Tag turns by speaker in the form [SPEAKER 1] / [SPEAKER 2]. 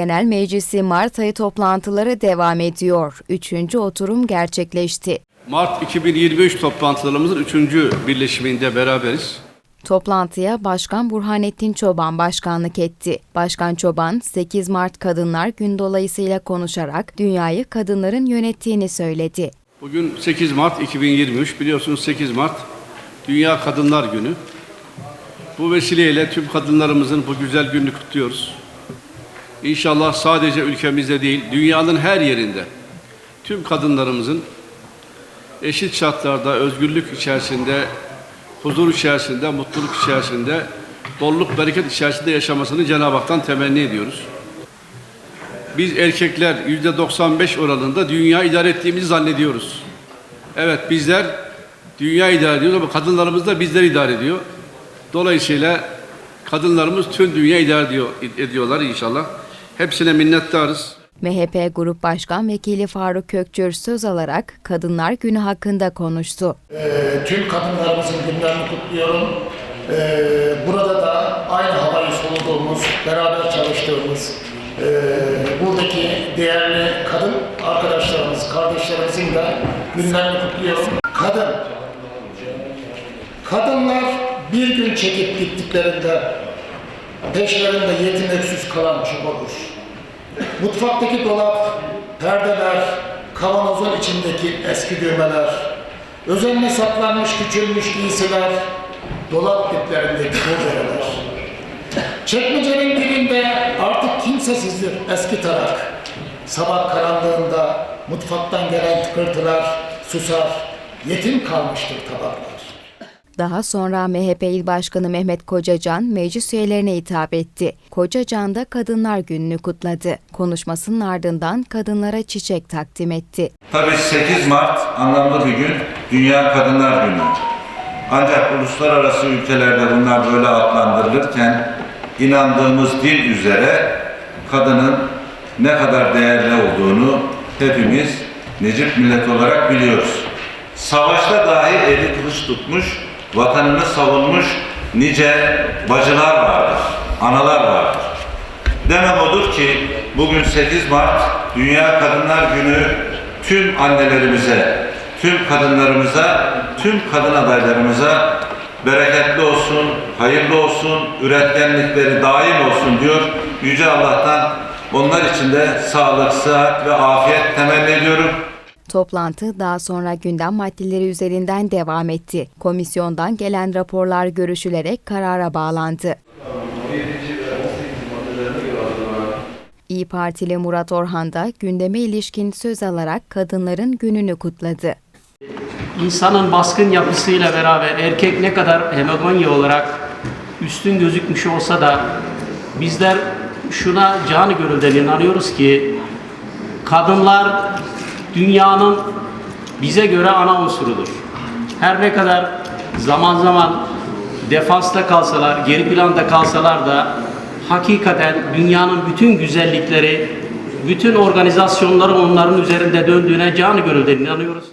[SPEAKER 1] Genel Meclisi Mart ayı toplantıları devam ediyor. Üçüncü oturum gerçekleşti.
[SPEAKER 2] Mart 2023 toplantılarımızın 3. birleşiminde beraberiz.
[SPEAKER 1] Toplantıya Başkan Burhanettin Çoban başkanlık etti. Başkan Çoban 8 Mart Kadınlar Gün dolayısıyla konuşarak dünyayı kadınların yönettiğini söyledi.
[SPEAKER 2] Bugün 8 Mart 2023 biliyorsunuz 8 Mart Dünya Kadınlar Günü. Bu vesileyle tüm kadınlarımızın bu güzel gününü kutluyoruz. İnşallah sadece ülkemizde değil dünyanın her yerinde tüm kadınlarımızın eşit şartlarda özgürlük içerisinde, huzur içerisinde, mutluluk içerisinde, bolluk bereket içerisinde yaşamasını Cenab-ı Hak'tan temenni ediyoruz. Biz erkekler yüzde 95 oranında dünya idare ettiğimizi zannediyoruz. Evet bizler dünya idare ediyoruz ama kadınlarımız da bizleri idare ediyor. Dolayısıyla kadınlarımız tüm dünya idare ediyor, ediyorlar inşallah. Hepsine minnettarız.
[SPEAKER 1] MHP Grup Başkan Vekili Faruk Kökçür söz alarak Kadınlar Günü hakkında konuştu.
[SPEAKER 3] Ee, tüm kadınlarımızın günlerini kutluyorum. Ee, burada da aynı havayı soluduğumuz, beraber çalıştığımız, e, buradaki değerli kadın arkadaşlarımız, kardeşlerimizin de günlerini kutluyorum. Kadın, kadınlar bir gün çekip gittiklerinde peşlerinde yetim öksüz kalan çok olur. Mutfaktaki dolap, perdeler, kavanozun içindeki eski düğmeler, özenle saklanmış küçülmüş giysiler, dolap diplerindeki hurdalar. Çekmecenin dibinde artık kimsesizdir eski tarak. Sabah karanlığında mutfaktan gelen tıkırtılar susar, yetim kalmıştır tabaklar.
[SPEAKER 1] Daha sonra MHP İl Başkanı Mehmet Kocacan meclis üyelerine hitap etti. Kocacan da Kadınlar Günü'nü kutladı. Konuşmasının ardından kadınlara çiçek takdim etti.
[SPEAKER 4] Tabii 8 Mart anlamlı bir gün, Dünya Kadınlar Günü. Ancak uluslararası ülkelerde bunlar böyle adlandırılırken inandığımız din üzere kadının ne kadar değerli olduğunu hepimiz Necip millet olarak biliyoruz. Savaşta dahi eli kılıç tutmuş, vatanını savunmuş nice bacılar vardır, analar vardır. Demem odur ki bugün 8 Mart Dünya Kadınlar Günü tüm annelerimize, tüm kadınlarımıza, tüm kadın adaylarımıza bereketli olsun, hayırlı olsun, üretkenlikleri daim olsun diyor. Yüce Allah'tan onlar için de sağlık, sıhhat ve afiyet temenni ediyorum.
[SPEAKER 1] Toplantı daha sonra gündem maddeleri üzerinden devam etti. Komisyondan gelen raporlar görüşülerek karara bağlandı. İyi Partili Murat Orhan da gündeme ilişkin söz alarak kadınların gününü kutladı.
[SPEAKER 5] İnsanın baskın yapısıyla beraber erkek ne kadar hegemonya olarak üstün gözükmüş olsa da bizler şuna canı gönülden inanıyoruz ki kadınlar dünyanın bize göre ana unsurudur. Her ne kadar zaman zaman defansta kalsalar, geri planda kalsalar da hakikaten dünyanın bütün güzellikleri, bütün organizasyonları onların üzerinde döndüğüne canı gönülden inanıyoruz.